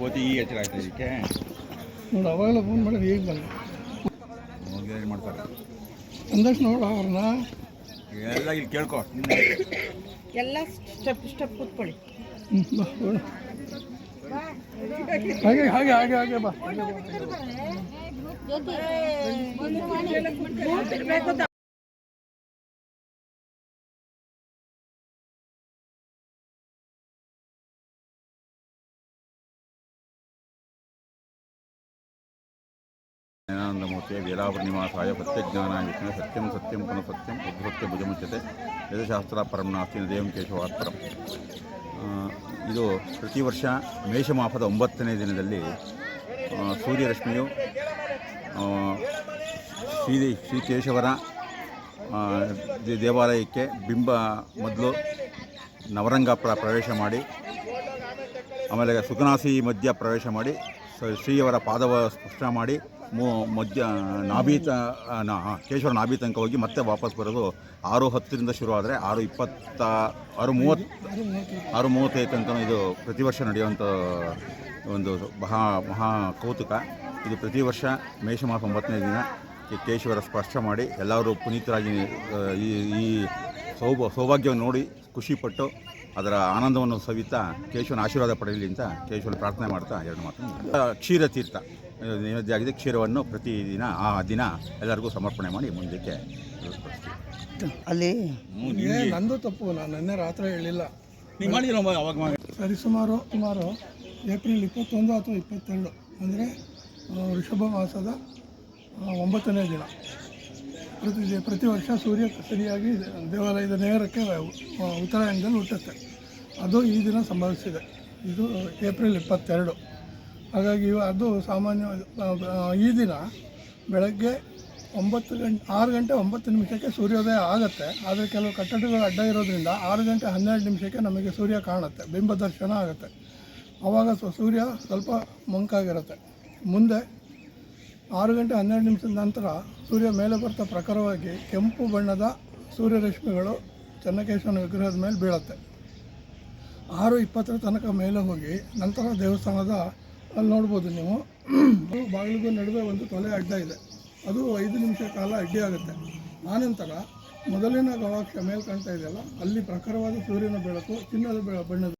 ಕೋತಿ ಈ ಎಚ್ಚರ ಆಯ್ತಾ ಇದಕ್ಕೆ ನೋಡಿ ಅವಾಗೆಲ್ಲ ಫೋನ್ ಮಾಡಿದ್ರೆ ಈಗ ಬಂದು ಹೋಗಿ ಏನು ಮಾಡ್ತಾರೆ ಅಂದಷ್ಟು ನೋಡು ಅವ್ರನ್ನ ಎಲ್ಲ ಇಲ್ಲಿ ಕೇಳ್ಕೊ ಎಲ್ಲ ಸ್ಟೆಪ್ ಸ್ಟೆಪ್ ಕೂತ್ಕೊಳ್ಳಿ. ಹಾಗೆ ಹಾಗೆ ಹಾಗೆ ಹಾಗೆ ಬಾ ಜ್ಞಾನಾನಂದಮೂರ್ತಿಯ ಪ್ರತ್ಯಜ್ಞಾನ ವಿಷ್ಣು ಸತ್ಯಂ ಸತ್ಯಂ ಪುನಃ ಸತ್ಯಂ ಉದ್ಧತ್ಯ ಭುಜಮುಚ್ಯತೆ. ವೇದಶಾಸ್ತ್ರ ಪರಂ ನಾಸ್ತಿ ದೇವಂ ಕೇಶವಾತ್ಪರಂ ಇದು ಪ್ರತಿ ವರ್ಷ ಮೇಷಮಾಪದ ಒಂಬತ್ತನೇ ದಿನದಲ್ಲಿ ಸೂರ್ಯರಶ್ಮಿಯು ಶ್ರೀ ಶ್ರೀ ಕೇಶವರ ಆ, ದೇವಾಲಯಕ್ಕೆ ಬಿಂಬ ಮೊದಲು ನವರಂಗ ಪ್ರ ಪ್ರವೇಶ ಮಾಡಿ ಆಮೇಲೆ ಸುಖನಾಸಿ ಮಧ್ಯ ಪ್ರವೇಶ ಮಾಡಿ ಶ್ರೀಯವರ ಪಾದವ ಸ್ಪರ್ಶ ಮಾಡಿ ಮೂ ಮಧ್ಯ ನಾಭಿ ಕೇಶವರ ನಾಭಿ ತನಕ ಹೋಗಿ ಮತ್ತೆ ವಾಪಸ್ ಬರೋದು ಆರು ಹತ್ತರಿಂದ ಶುರು ಆದರೆ ಆರು ಇಪ್ಪತ್ತ, ಆರು ಮೂವತ್ತು, ಆರು ಮೂವತ್ತೈದು ತನಕ ಇದು ಪ್ರತಿ ವರ್ಷ ನಡೆಯುವಂಥ ಒಂದು ಮಹಾ ಮಹಾ ಕೌತುಕ. ಇದು ಪ್ರತಿ ವರ್ಷ ಮೇಷ ಮಾಸ ಒಂಬತ್ತನೇ ದಿನ. ಕೇಶವರ ಸ್ಪರ್ಶ ಮಾಡಿ ಎಲ್ಲರೂ ಪುನೀತರಾಗಿ ಈ ಈ ಸೌಭ ಸೌಭಾಗ್ಯವನ್ನು ನೋಡಿ ಖುಷಿಪಟ್ಟು ಅದರ ಆನಂದವನ್ನು ಸವಿತಾ ಕೇಶವನ ಆಶೀರ್ವಾದ ಪಡೆಯಲಿ ಅಂತ ಕೇಶವನ ಪ್ರಾರ್ಥನೆ ಮಾಡ್ತಾ ಎರಡು ಮಾತು. ಕ್ಷೀರತೀರ್ಥ ಕ್ಷೀರ ತೀರ್ಥ ಇದು ನೈವೇದ್ಯ ಆಗಿದೆ. ಕ್ಷೀರವನ್ನು ಪ್ರತಿದಿನ ಆ ದಿನ ಎಲ್ಲರಿಗೂ ಸಮರ್ಪಣೆ ಮಾಡಿ ಮುಂದಕ್ಕೆ ಅಲ್ಲಿ ನಂದು ತಪ್ಪು ನಾನು ನಿನ್ನೆ ರಾತ್ರಿ ಹೇಳಿಲ್ಲ. ನೀವು ಸುಮಾರು ಅವಾಗ ಸರಿಸುಮಾರು ಸುಮಾರು ಏಪ್ರಿಲ್ ಇಪ್ಪತ್ತೊಂದು ಅಥವಾ ಇಪ್ಪತ್ತೆರಡು ಅಂದರೆ ವೃಷಭ ಮಾಸದ ಒಂಬತ್ತನೇ ದಿನ. ಪ್ರತಿ ಪ್ರತಿ ವರ್ಷ ಸೂರ್ಯ ಸರಿಯಾಗಿ ದೇವಾಲಯದ ನೇರಕ್ಕೆ ಉತ್ತರಾಯಣದಲ್ಲಿ ಹುಟ್ಟುತ್ತೆ. ಅದು ಈ ದಿನ ಸಂಭವಿಸಿದೆ. ಇದು ಏಪ್ರಿಲ್ ಇಪ್ಪತ್ತೆರಡು. ಹಾಗಾಗಿ ಅದು ಸಾಮಾನ್ಯ ಈ ದಿನ ಬೆಳಗ್ಗೆ ಒಂಬತ್ತು ಗಂಟೆ ಆರು ಗಂಟೆ ಒಂಬತ್ತು ನಿಮಿಷಕ್ಕೆ ಸೂರ್ಯೋದಯ ಆಗುತ್ತೆ. ಆದರೆ ಕೆಲವು ಕಟ್ಟಡಗಳು ಅಡ್ಡ ಇರೋದ್ರಿಂದ ಆರು ಗಂಟೆ ಹನ್ನೆರಡು ನಿಮಿಷಕ್ಕೆ ನಮಗೆ ಸೂರ್ಯ ಕಾಣುತ್ತೆ. ಬಿಂಬ ದರ್ಶನ ಆಗುತ್ತೆ. ಆವಾಗ ಸೂರ್ಯ ಸ್ವಲ್ಪ ಮಂಕಾಗಿರುತ್ತೆ. ಮುಂದೆ ಆರು ಗಂಟೆ ಹನ್ನೆರಡು ನಿಮಿಷದ ನಂತರ ಸೂರ್ಯ ಮೇಲೆ ಬರ್ತಾ ಪ್ರಖರವಾಗಿ ಕೆಂಪು ಬಣ್ಣದ ಸೂರ್ಯರಶ್ಮಿಗಳು ಚೆನ್ನಕೇಶವನ ವಿಗ್ರಹದ ಮೇಲೆ ಬೀಳುತ್ತೆ. ಆರು ಇಪ್ಪತ್ತರ ತನಕ ಮೇಲೆ ಹೋಗಿ ನಂತರ ದೇವಸ್ಥಾನದ ಅಲ್ಲಿ ನೋಡ್ಬೋದು ನೀವು. ಬಾಗಿಲಿಗೂ ನಡುವೆ ಒಂದು ತೊಲೆ ಅಡ್ಡ ಇದೆ. ಅದು ಐದು ನಿಮಿಷ ಕಾಲ ಅಡ್ಡಿ ಆಗುತ್ತೆ. ಆನಂತರ ಮೊದಲಿನ ಗವಾಕ್ಷ ಮೇಲೆ ಕಾಣ್ತಾ ಇದೆಯಲ್ಲ, ಅಲ್ಲಿ ಪ್ರಖರವಾದ ಸೂರ್ಯನ ಬೆಳಕು, ಚಿನ್ನದ ಬೆಳ, ಬಣ್ಣದ